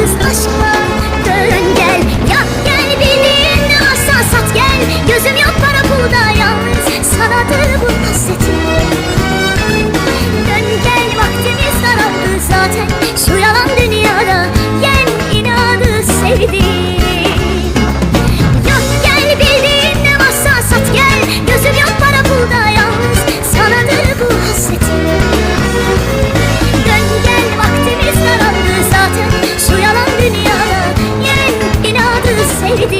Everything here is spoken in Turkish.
Ты Листочка geldi